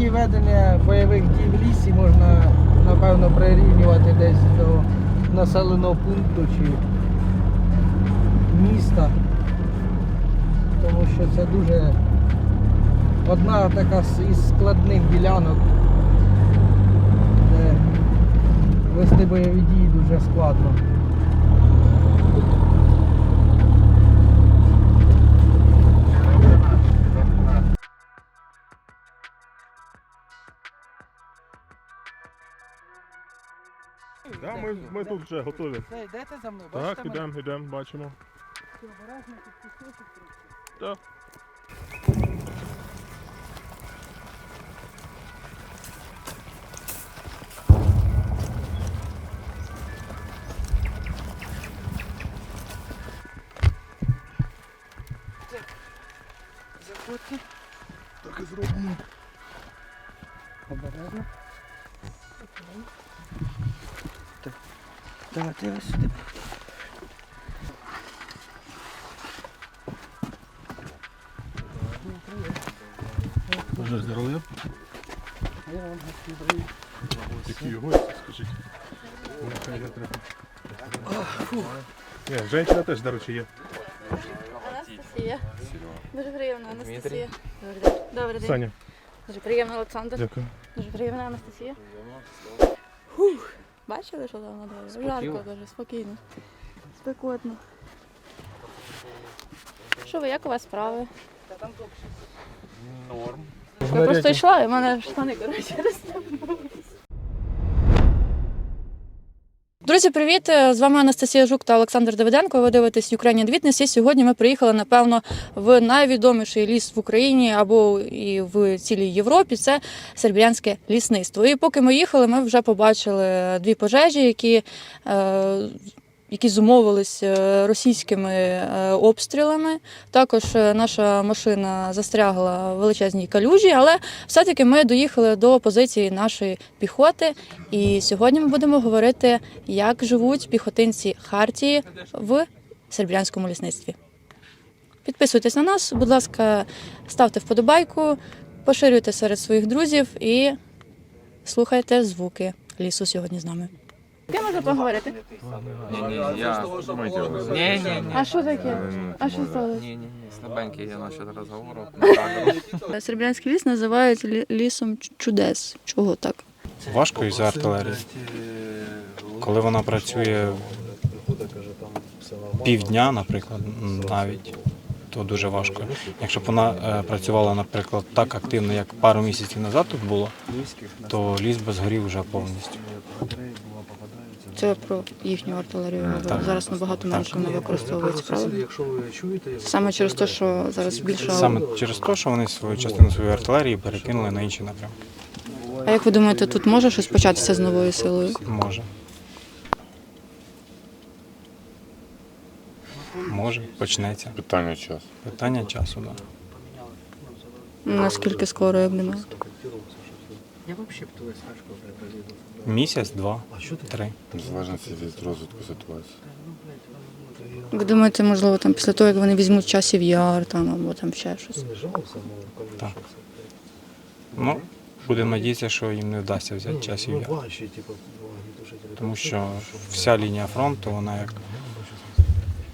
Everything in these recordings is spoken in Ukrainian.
насправді ведення бойових дій в лісі можна напевно прирівнювати десь до населеного пункту чи міста. Тому що це дуже одна така із складних ділянок, де вести бойові дії дуже складно. Ми, ми тут вже готові. Це йдете за мною? Так, ідемо, ідемо, бачимо. Так. Заходьте. Так і Давайте ви сюди. Боже здоров'я. Я вам відкрию. Які його, скажіть. Ні, Женщина теж, до речі, є. Анастасія. Дуже приємно, Анастасія. Добрий день. Добрий день. Саня, Дуже приємно, Олександр. дякую. Дуже приємно, Анастасія. Фух. Бачили, що там на дворі? Жарко дуже, спокійно. Спекотно. Що ви, як у вас справи? Норм. Я просто йшла, і в мене штани, коротше, розтягнулись. Друзі, привіт! З вами Анастасія Жук та Олександр Давиденко. Ви дивитесь Ukrainian Witness. І сьогодні ми приїхали, напевно, в найвідоміший ліс в Україні або і в цілій Європі. Це сербіянське лісництво. І поки ми їхали, ми вже побачили дві пожежі, які, е, які зумовились е, російськими е, обстрілами. Також е, наша машина застрягла в величезній калюжі, але все-таки ми доїхали до позиції нашої піхоти. І сьогодні ми будемо говорити, як живуть піхотинці Хартії в сербіянському лісництві. Підписуйтесь на нас, будь ласка, ставте вподобайку, поширюйте серед своїх друзів і слухайте звуки лісу сьогодні з нами. Я можу поговорити. Ні-ні. Ні-ні-ні. А що таке? А що сталося? Ні-ні-ні, слабенький я насчет розговору. Сербіянський ліс називають лі- лісом чудес. Чого так? Важко із артилерії. Коли вона працює півдня, наприклад, м, навіть, то дуже важко. Якщо б вона е, працювала, наприклад, так активно, як пару місяців назад тут було, то ліс би згорів вже повністю. Це про їхню артилерію. Е, так. Зараз набагато менше не використовується, правда? Якщо ви чуєте, Саме через те, що зараз більше. Саме через те, що вони свою частину своєї артилерії перекинули на інші напрямки. А як ви думаєте, тут може щось початися з новою силою? Може. Може, почнеться. Питання часу. Питання часу, так. Наскільки скоро, як думаєте? Я взагалі б туди Сашко приїду. Місяць, два, три. Залежності від розвитку ситуації. Ви думаєте, можливо, там після того, як вони візьмуть часів яр там або там ще щось? Так. Ну, будемо надіятися, що їм не вдасться взяти часів яр. Тому що вся лінія фронту, вона як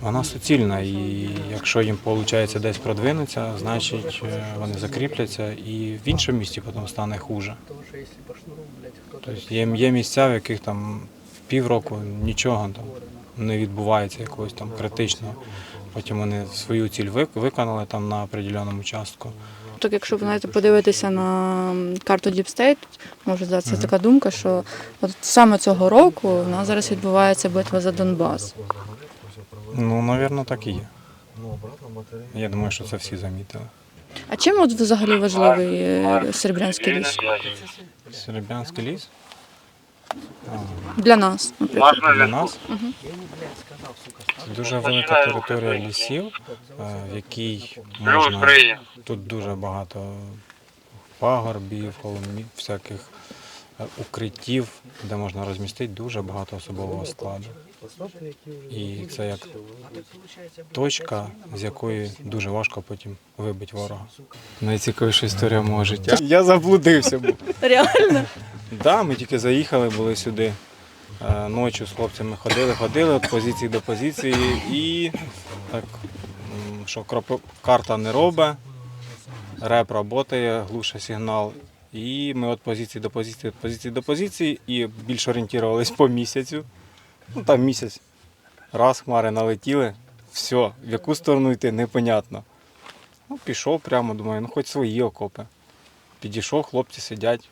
вона суцільна, і якщо їм виходить десь продвинутися, значить е, вони закріпляться і в іншому місті потім стане хуже. Тобто є, є місця, в яких там півроку нічого там не відбувається якогось там критичного. Потім вони свою ціль вик- виконали там на определеному частку. Так, якщо ви знаєте, подивитися на карту Deep State, може здатися така думка, що от саме цього року у нас зараз відбувається битва за Донбас. Ну, напевно, так і є. Я думаю, що це всі замітили. А чим от взагалі важливий е, серебрянський ліс? Серебрянський ліс Для нас, наприклад. для нас це дуже велика територія лісів, е, в якій можна тут дуже багато пагорбів, холмів, всяких е, укриттів, де можна розмістити дуже багато особового складу. І це як точка, з якої дуже важко потім вибити ворога. Найцікавіша історія мого життя. Я заблудився був. Реально? Да, ми тільки заїхали, були сюди. Е, Ночі з хлопцями ходили, ходили від позиції до позиції і так, що кроп- карта не робить, реп працює, глуше сигнал. І ми від позиції до позиції, від позиції до позиції і більш орієнтувалися по місяцю. Ну там місяць. Раз хмари налетіли, все, в яку сторону йти, непонятно. Ну, пішов прямо, думаю, ну хоч свої окопи. Підійшов, хлопці сидять.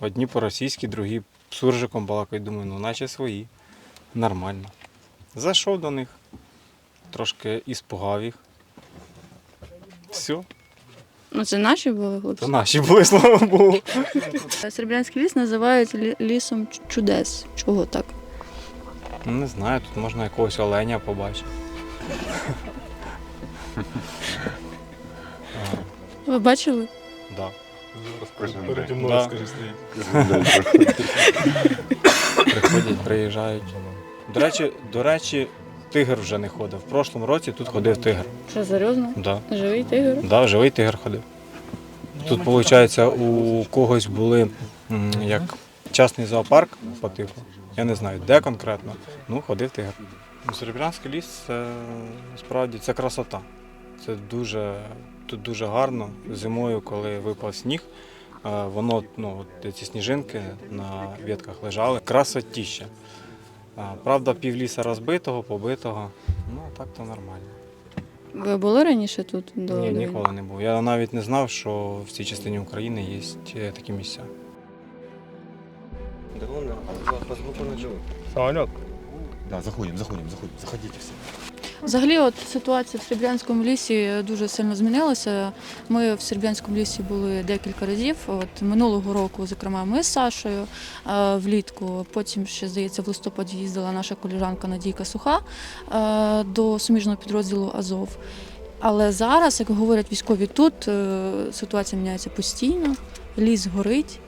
Одні по-російськи, другі суржиком балакають. Думаю, ну наче свої. Нормально. Зайшов до них, трошки іспугав їх. Все, Ну це наші були хлопці. то наші були, слава Богу. Серебрянський ліс називають лісом чудес. Чого так? Ну, не знаю, тут можна якогось оленя побачити. Ви бачили? Да. Переді Да. мною скажи стоїть. Приходять, приїжджають. До речі, до речі, тигр вже не ходив. В прошлому році тут ходив тигр. Що, серйозно? Да. Живий тигр? Да, живий тигр ходив. Тут, виходить, у когось були м, як частний зоопарк по типу. Я не знаю, де конкретно. Ну, ходив тигр. Серебрянський ліс це справді це красота. Це дуже, тут дуже гарно. Зимою, коли випав сніг, е, воно, ну, ці сніжинки на ветках лежали. Красотіще. А, Правда, півліса розбитого, побитого. Ну, а так то нормально. Ви були раніше тут? До Ні, ніколи не був. Я навіть не знав, що в цій частині України є е, такі місця. Да, заходим, заходим, заходим, заходите все. Взагалі, от ситуація в Серебрянському лісі дуже сильно змінилася. Ми в Серебрянському лісі були декілька разів. От минулого року, зокрема, ми з Сашою е, влітку. Потім ще здається, в листопаді їздила наша коліжанка Надійка Суха е, до суміжного підрозділу Азов. Але зараз, як говорять військові, тут е, ситуація міняється постійно, ліс горить.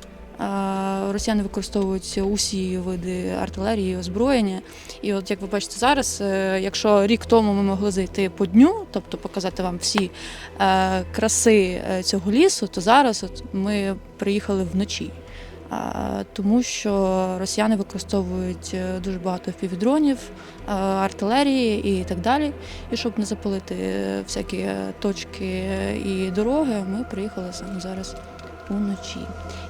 Росіяни використовують усі види артилерії, озброєння. І от як ви бачите зараз, е, якщо рік тому ми могли зайти по дню, тобто показати вам всі е, краси е, цього лісу, то зараз от ми приїхали вночі. Тому що росіяни використовують дуже багато впівдронів, е, артилерії і так далі. І щоб не запалити всякі точки і дороги, ми приїхали саме зараз уночі.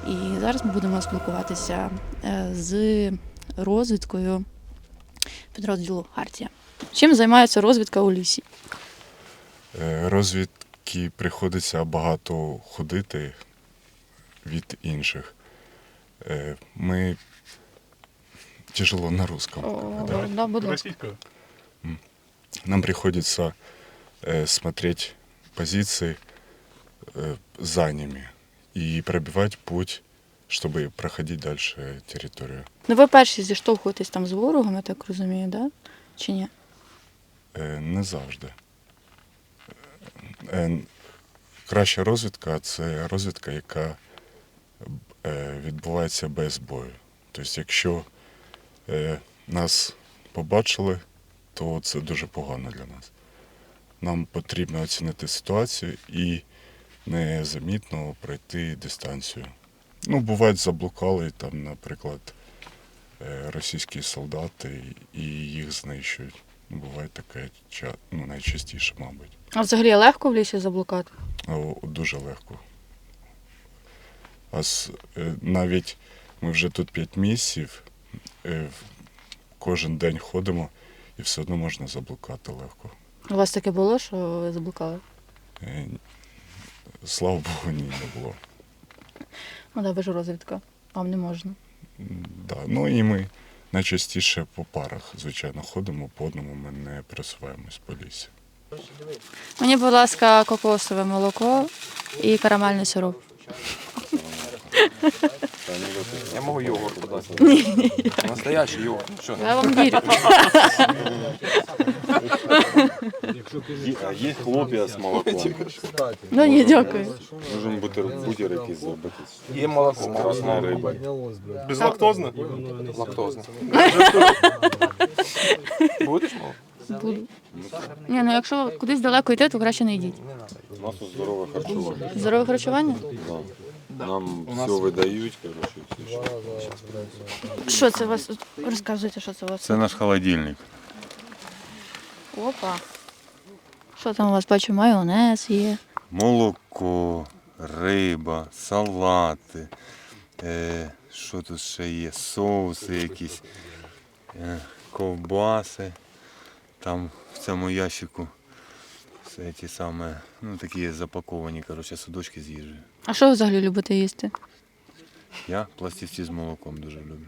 І зараз ми будемо спілкуватися е, з розвідкою підрозділу Хартія. Чим займається розвідка у лісі? Е, Розвідки приходиться багато ходити від інших. Е, Ми тяжело на русском. да, будь ласка. Нам приходится э, смотреть позиции э, за ними и пробивать путь, чтобы проходить дальше территорию. Ну ви перші зіштовхуєтесь там з ворогом, я так розумію, да? Чи ні? Е, Не завжди. Е, Краща розвідка це розвідка, яка е, відбувається без бою. Тобто, якщо нас побачили, то це дуже погано для нас. Нам потрібно оцінити ситуацію і незамітно пройти дистанцію. Ну, бувають, заблукали там, наприклад, е, російські солдати і їх знищують. Буває таке ну, найчастіше, мабуть. А взагалі легко в лісі заблукати? О, Дуже легко. А е, навіть ми вже тут 5 місяців, е, кожен день ходимо і все одно можна заблукати легко. У вас таке було, що ви заблукали? Слава Богу, ні, не було. Ну да, ви ж розвідка. Вам не можна. Да. Ну і ми найчастіше по парах, звичайно, ходимо, по одному ми не пересуваємось по лісі. Мені, будь ласка, кокосове молоко і карамельний сироп. Я можу йогурт подати. Настоящий йогурт. Що? Я вам вірю. Є хлоп'я з молоком. Ну ні, дякую. Можемо бутер, бутер якийсь зробити. Є молоко. Красна риба. Безлактозне? Лактозне. Будеш молоко? Буду. Ні, ну якщо кудись далеко йти, то краще не йдіть. У нас тут здорове харчування. Здорове харчування? Да. Нам все видають, коротше, все, що. Що це у вас? Розказуйте, що це у вас? Це наш холодильник. Опа. Що там у вас бачу? Майонез є. Молоко, риба, салати. Е, що тут ще є? Соуси якісь, е, ковбаси. Там в цьому ящику все ті саме, ну такі запаковані, коротше, судочки з їжею. А що ви взагалі любите їсти? Я пластівці з молоком дуже люблю.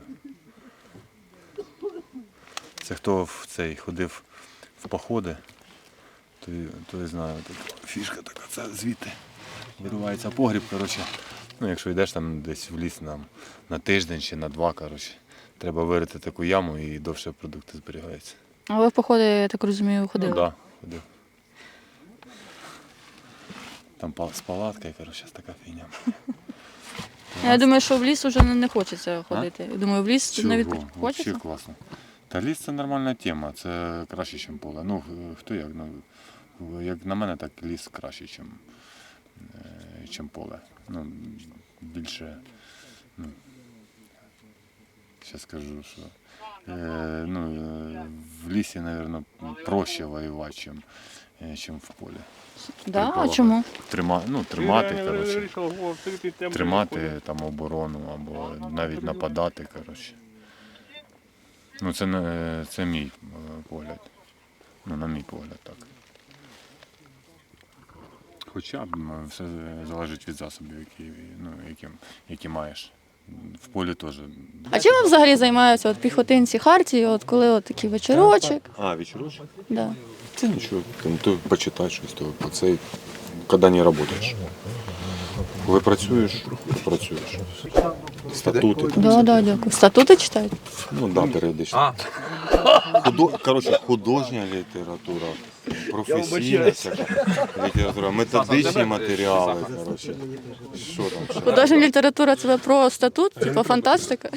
Це хто в цей ходив в походи, той, той знає, тут фішка така, це звідти виривається погріб, коротше. Ну, якщо йдеш там десь в ліс на, на тиждень чи на два, коротше, треба вирити таку яму і довше продукти зберігаються. А ви в походи, я так розумію, ходили? Ну, да, ходив. Там з палаткою, коротше, така фігня. Я думаю, що в ліс вже не, хочеться ходити. Я думаю, в ліс Чого? навіть Вообще класно. Та ліс це нормальна тема, це краще, ніж поле. Ну, хто як? Ну, як на мене, так ліс краще, ніж чим поле. Ну, більше, ну, ще скажу, що е, ну, е, в лісі, мабуть, проще воювати, чим, е, чим в полі. Да? А чому? Трима, ну, тримати, коротше, тримати там оборону або навіть нападати, коротше. Ну, це, не, це мій е, погляд. Ну, на мій погляд, так. Хоча б все залежить від засобів, які, ну, які, які маєш. В полі теж. А чим ви взагалі займаються от піхотинці Хартії, от коли от такий вечорочок? А, вечерочек? Да. Ты ничего, там, ты почитать щось, то по цей, коли не працюєш. Коли працюєш, працюєш. Статути. Да, да, дякую. Статути читають? Ну да, періодично. Худо... Коротше, художня література, професійна всяка література, методичні матеріали. Коротше. Що там ще? Художня література це про статут, типу фантастика.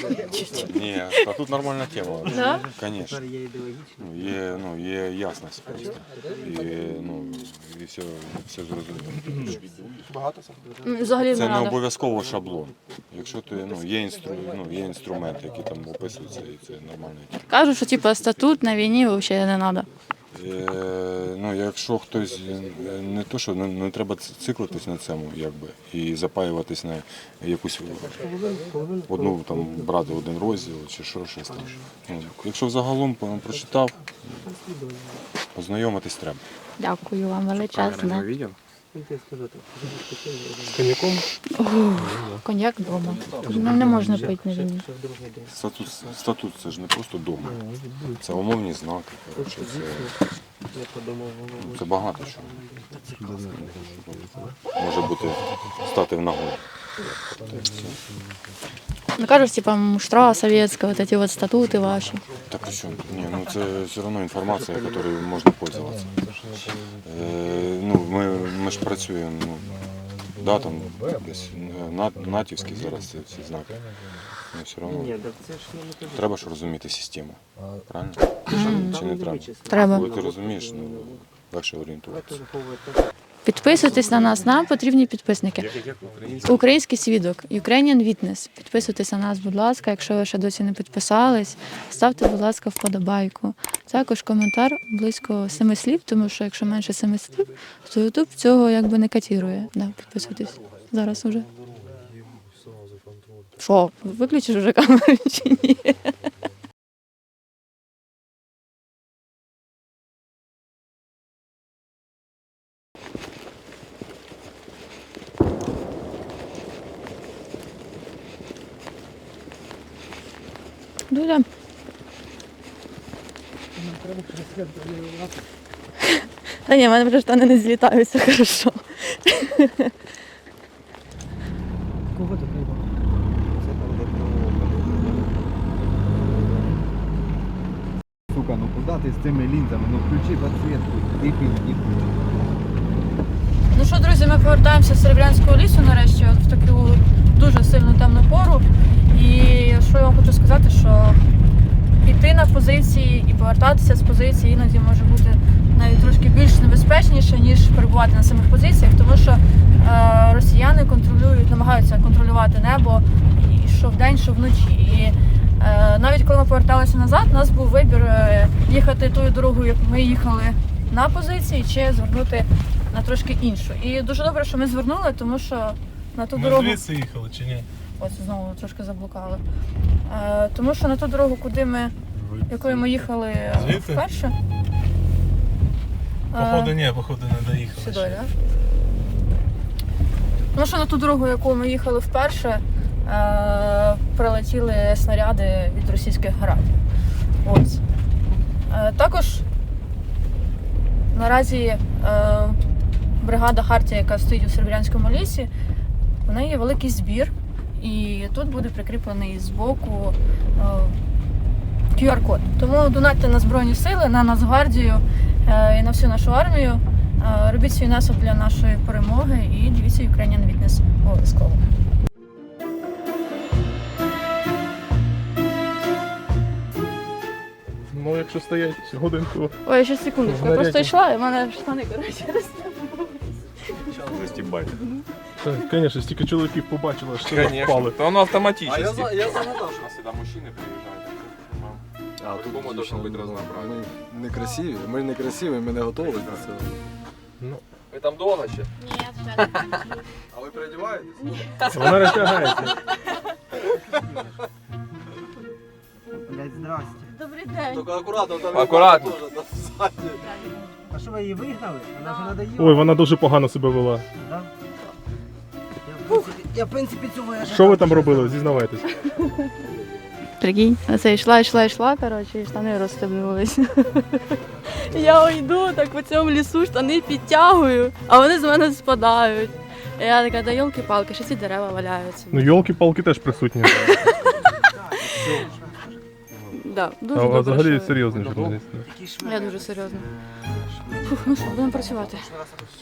Ні, а тут нормальна тема. Да? Звісно. Ну, є, ну, є ясність просто. І, ну, і все, все зрозуміло. М, Взагалі Це не не надо. обов'язково шаблон. Якщо ти ну, є, інстру, ну, є інструменти, які там описуються, і це нормально. Кажуть, що типу статут на війні взагалі не треба. Е, ну, якщо хтось е, не то, що не, не треба циклитись на цьому, якби, і запаюватись на якусь одну там брати один розділ чи що щось там. Ну, якщо взагалом прочитав, познайомитись треба. Дякую вам Правильно величезне. видел? Коньяк вдома. Ну не можна пити на війні. Статут, статут це ж не просто дома. Це умовні знаки. Коротше, це, ну, це багато чого. Може бути стати в нагоді. Ну кажуть, типа муштра совєтська, вот эти вот статути ваші. Так чому? Ні, ну це все одно інформація, якою можна пользуватися. Е, ну, ми, ми ж працюємо, ну, да, там десь на- натівські зараз ці всі знаки. Ну, все одно треба ж розуміти систему. Правильно? Чи не треба? Треба. Коли ти розумієш, ну, легше орієнтуватися. Підписуйтесь на нас, нам потрібні підписники. Український свідок, Ukrainian Witness. Підписуйтесь на нас, будь ласка. Якщо ви ще досі не підписались, ставте, будь ласка, вподобайку. Також коментар близько семи слів, тому що якщо менше семи слів, то YouTube цього якби не катірує. Да, підписуйтесь зараз уже. Що, виключиш вже камеру чи ні? Дуля. Та ні, в мене вже штани не злітаються, хорошо. Кого ти приймав? сука, ну куди ти з цими лінзами? Ну включи підсвітку, і пізді. Ну що, друзі, ми повертаємося з Серебрянського лісу нарешті, от в таку дуже сильну темну пору. І що я вам хочу сказати, що піти на позиції і повертатися з позиції іноді може бути навіть трошки більш небезпечніше, ніж перебувати на самих позиціях, тому що е, росіяни контролюють, намагаються контролювати небо і що вдень, що вночі. І е, навіть коли ми поверталися назад, у нас був вибір е, їхати тою дорогою, як ми їхали на позиції, чи звернути на трошки іншу. І дуже добре, що ми звернули, тому що на ту Ми дорогу. звідси їхали чи ні? Ось знову трошки заблукали. Е, тому що на ту дорогу, куди ми, якою ми їхали е, Звідти? вперше. е, Походу ні, походу не доїхали. Сюди, ще. так? Тому що на ту дорогу, яку ми їхали вперше, е, прилетіли снаряди від російських градів. Ось. Е, також наразі е, бригада Хартія, яка стоїть у Серебрянському лісі, в неї є великий збір, і тут буде прикріплений збоку е, QR-код. Тому донатьте на Збройні Сили, на Нацгвардію е, і на всю нашу армію. Е, Робіть свій внесок для нашої перемоги і дивіться Ukrainian Witness обов'язково. Ну, якщо стоять годинку. Ой, ще секундочку, я просто йшла, і в мене штани, коротше. Так, звісно, стільки чоловіків побачило, що Конечно. впали. То воно автоматично. я загадав, що нас сюди мужчини приїжджають. А По-любому должно бути разнообразие. Ми не красиві, ми не красиві, ми не готові до цього. Ви там довго ще? А ви переодіваєтесь? Вона розтягається. Блять, здрасте. Добрий день. Тільки акуратно, там Акуратно. теж, ззаді. А що ви її вигнали? Вона вже надоїла. Ой, вона дуже погано себе вела. Да? Я, в принципі, цього я Що ви там робили? Зізнавайтесь. Прикинь, оце йшла, йшла, йшла, коротше, і штани розстебнулись. Я йду так по цьому лісу, штани підтягую, а вони з мене спадають. Я така, да йолки-палки, ще ці дерева валяються. Ну, йолки-палки теж присутні. Да, дуже А добре, взагалі що- серйозний журналіст. Я дуже серйозно. Фух, ну що, будемо працювати.